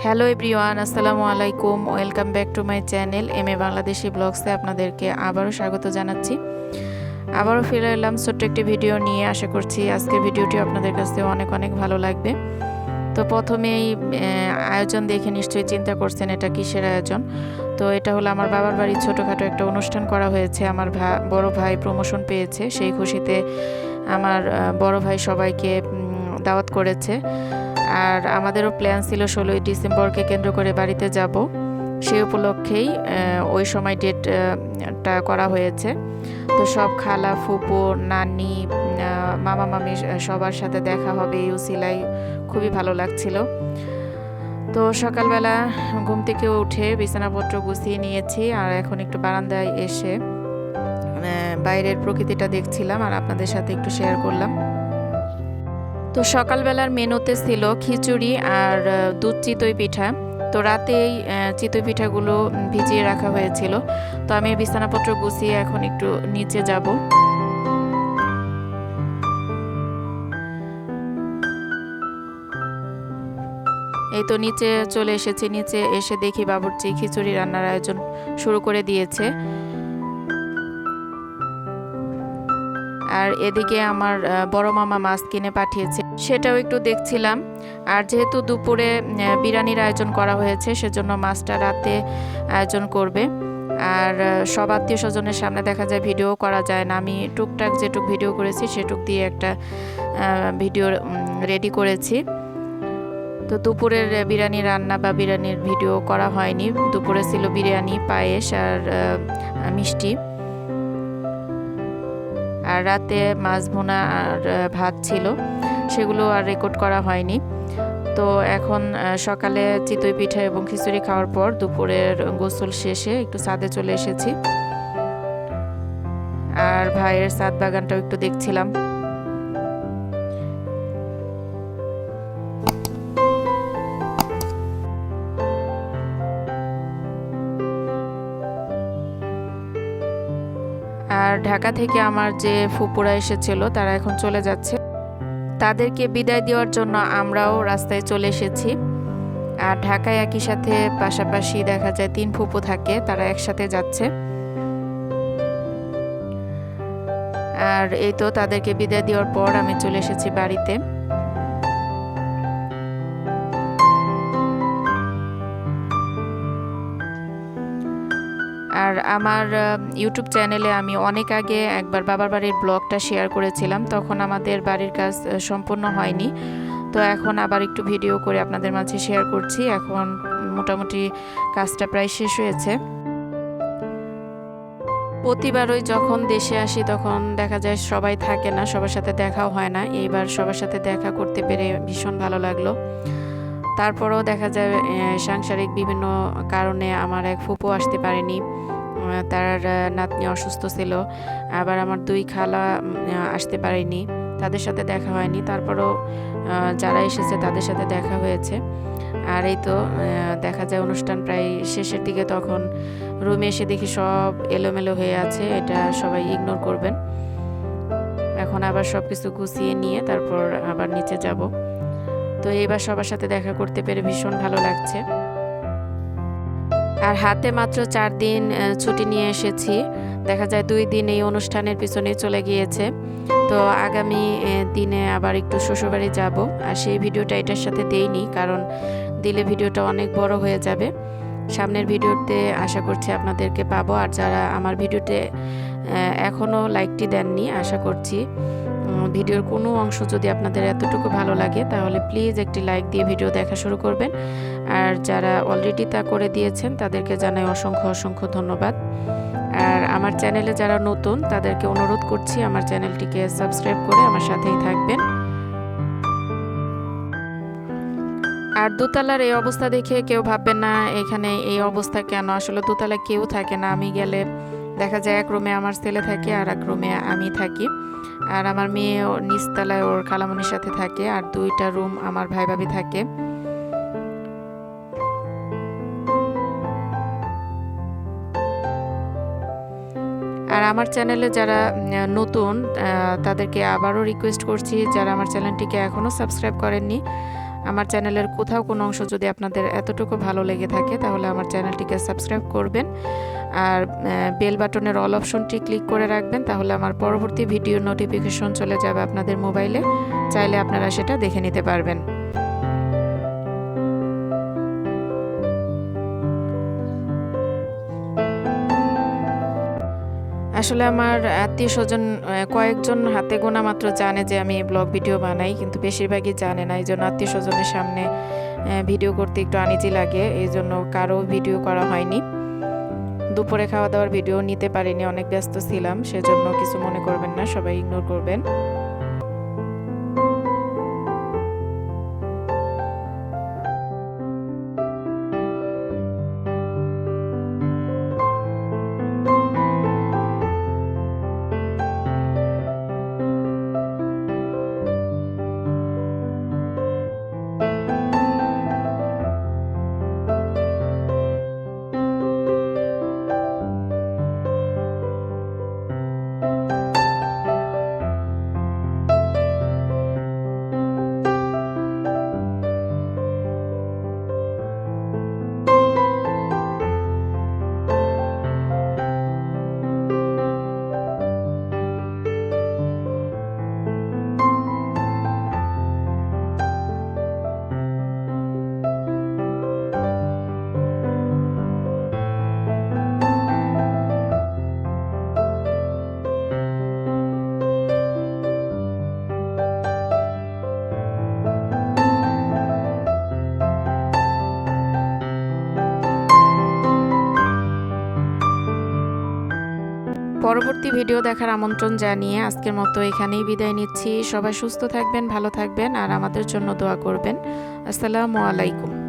Hello everyone আসসালামু আলাইকুম। Welcome back to my channel M A Bangladeshi ব্লগসে আপনাদেরকে আবারও স্বাগত জানাচ্ছি। আবারও ফিরে এলাম ছোট্ট একটি ভিডিও নিয়ে। আশা করছি আজকের ভিডিওটি আপনাদের কাছে অনেক অনেক ভালো লাগবে। তো প্রথমেই আয়োজন দেখে নিশ্চয়ই চিন্তা করছেন এটা কিসের আয়োজন। তো এটা হলো আমার বাবার বাড়ির ছোটোখাটো একটা অনুষ্ঠান করা হয়েছে। আমার ভা, বড় ভাই প্রমোশন পেয়েছে। সেই খুশিতে আমার বড় ভাই সবাইকে দাওয়াত করেছে। আর আমাদেরও প্ল্যান ছিল ষোলোই ডিসেম্বরকে কেন্দ্র করে বাড়িতে যাব। সেই উপলক্ষেই ওই সময় ডেটটা করা হয়েছে। তো সব খালা, ফুপু, নানি মামা, মামি সবার সাথে দেখা হবে এই উসিলাই খুবই ভালো লাগছিল। তো সকালবেলা ঘুম থেকে উঠে বিছানাপত্র গুছিয়ে নিয়েছি আর এখন একটু বারান্দায় এসে বাইরের প্রকৃতিটা দেখছিলাম আর আপনাদের সাথে একটু শেয়ার করলাম। তো সকালবেলার মেনুতে ছিল খিচুড়ি আর দুধ চিতই পিঠা। তো রাতে এই আহ, চিতই পিঠাগুলো ভিজিয়ে রাখা হয়েছিল। তো আমি বিছানাপত্র গুছিয়ে এখন একটু নিচে যাব। এই তো নিচে চলে এসেছি। নিচে এসে দেখি বাবুর্চি খিচুড়ি রান্নার আয়োজন শুরু করে দিয়েছে। আর এদিকে আমার বড় মামা মাছ কিনে পাঠিয়েছে। সেটাও একটু দেখছিলাম। আর যেহেতু দুপুরে বিরিয়ানির আয়োজন করা হয়েছে, সেজন্য মাছটা রাতে আয়োজন করবে। আর সব আত্মীয় স্বজনের সামনে দেখা যায় ভিডিও করা যায় না। আমি টুকটাক যেটুক ভিডিও করেছি, সেটুক দিয়ে একটা ভিডিও রেডি করেছি। তো দুপুরের বিরিয়ানি রান্না বা বিরিয়ানির ভিডিও করা হয়নি। দুপুরে ছিল বিরিয়ানি, পায়েস আর মিষ্টি। আর রাতে মাছ ভুনা আর ভাত ছিল, সেগুলো আর রেকর্ড করা হয়নি। তো এখন সকালে চিতই পিঠা এবং খিচুড়ি খাওয়ার পর দুপুরের গোসল শেষে একটু ছাদে চলে এসেছি। আর ভাইয়ের সাদ বাগানটাও একটু দেখছিলাম। ঢাকা থেকে আমার যে ফুপুরা এসেছিল, তারা এখন চলে যাচ্ছে। তাদেরকে বিদায় দেওয়ার জন্য আমরাও রাস্তায় চলে এসেছি। আর ঢাকায় একই সাথে পাশাপাশি দেখা যায় তিন ফুপু থাকে, তারা একসাথে যাচ্ছে। আর এই তো তাদেরকে বিদায় দেওয়ার পর আমি চলে এসেছি বাড়িতে। আমার ইউটিউব চ্যানেলে আমি অনেক আগে একবার বাবার বাড়ির ব্লগটা শেয়ার করেছিলাম। তখন আমাদের বাড়ির কাজ সম্পূর্ণ হয়নি। তো এখন আবার একটু ভিডিও করে আপনাদের মাঝে শেয়ার করছি। এখন মোটামুটি কাজটা প্রায় শেষ হয়েছে। প্রতিবারই যখন দেশে আসি, তখন দেখা যায় সবাই থাকে না, সবার সাথে দেখাও হয় না। এইবার সবার সাথে দেখা করতে পেরে ভীষণ ভালো লাগল। তারপরেও দেখা যায় সাংসারিক বিভিন্ন কারণে আমার এক ফুপু আসতে পারেনি। তার নাতনি অসুস্থ ছিল। আবার আমার দুই খালা আসতে পারেনি। তাদের সাথে দেখা হয়নি। তারপরও যারা এসেছে তাদের সাথে দেখা হয়েছে। আর এই তো দেখা যায় অনুষ্ঠান প্রায় শেষের দিকে তখন রুমে এসে দেখি সব এলোমেলো হয়ে আছে। এটা সবাই ইগনোর করবেন। এখন আবার সব কিছু গুছিয়ে নিয়ে তারপর আবার নিচে যাব। তো এবার সবার সাথে দেখা করতে পেরে ভীষণ ভালো লাগছে। আর হাতে মাত্র চার দিন ছুটি নিয়ে এসেছি। দেখা যায় দুই দিন এই অনুষ্ঠানের পিছনে চলে গিয়েছে। তো আগামী দিনে আবার একটু শ্বশুরবাড়ি যাব। আর সেই ভিডিওটা এটার সাথে দেইনি, কারণ দিলে ভিডিওটা অনেক বড় হয়ে যাবে। সামনের ভিডিওতে আশা করছি আপনাদেরকে পাবো। আর যারা আমার ভিডিওতে এখনও লাইকটি দেননি, আশা করছি ভিডিওর কোনো অংশ যদি আপনাদের এতটুকু ভালো লাগে, তাহলে প্লিজ একটি লাইক দিয়ে ভিডিও দেখা শুরু করবেন। আর যারা অলরেডি তা করে দিয়েছেন, তাদেরকে জানাই অসংখ্য অসংখ্য ধন্যবাদ। আর আমার চ্যানেলে যারা নতুন, তাদেরকে অনুরোধ করছি আমার চ্যানেলটিকে সাবস্ক্রাইব করে আমার সাথেই থাকবেন। আর দোতলার এই অবস্থা দেখে কেউ ভাববেন না, এখানে এই অবস্থা কেন? আসলে দোতলা কেউ থাকে না। আমি গেলে দেখা যায় এক রুমে আমার ছেলে থাকে আর এক রুমে আমি থাকি। আর আমার মেয়ে নিচতলায় ওর খালামনির সাথে থাকে আর দুইটা রুম আমার ভাই ভাবি থাকে। আর আমার চ্যানেলে যারা নতুন তাদেরকে আবারও রিকোয়েস্ট করছি, যারা আমার চ্যানেলটিকে এখনও সাবস্ক্রাইব করেননি, আমার চ্যানেলের কোথাও কোনো অংশ যদি আপনাদের এতটুকু ভালো লেগে থাকে, তাহলে আমার চ্যানেলটিকে সাবস্ক্রাইব করবেন। আর বেল বাটনের অল অপশনটি ক্লিক করে রাখবেন, তাহলে আমার পরবর্তী ভিডিও নোটিফিকেশন চলে যাবে আপনাদের মোবাইলে চাইলে আপনারা সেটা দেখে নিতে পারবেন। আসলে আমার আত্মীয় স্বজন কয়েকজন হাতে গোনা মাত্র জানে যে আমি ব্লগ ভিডিও বানাই, কিন্তু বেশিরভাগই জানে না। এই জন্য আত্মীয় স্বজনের সামনে ভিডিও করতে একটু আনিজি লাগে, এই জন্য কারও ভিডিও করা হয়নি। দুপুরে খাওয়া দাওয়ার ভিডিও নিতে পারিনি, অনেক ব্যস্ত ছিলাম, সেজন্য কিছু মনে করবেন না, সবাই ইগনোর করবেন। পরবর্তী ভিডিও দেখার আমন্ত্রণ জানিয়ে আজকের মতো এখানেই বিদায় নিচ্ছি। সবাই সুস্থ থাকবেন, ভালো থাকবেন আর আমাদের জন্য দোয়া করবেন। আসসালামু আলাইকুম।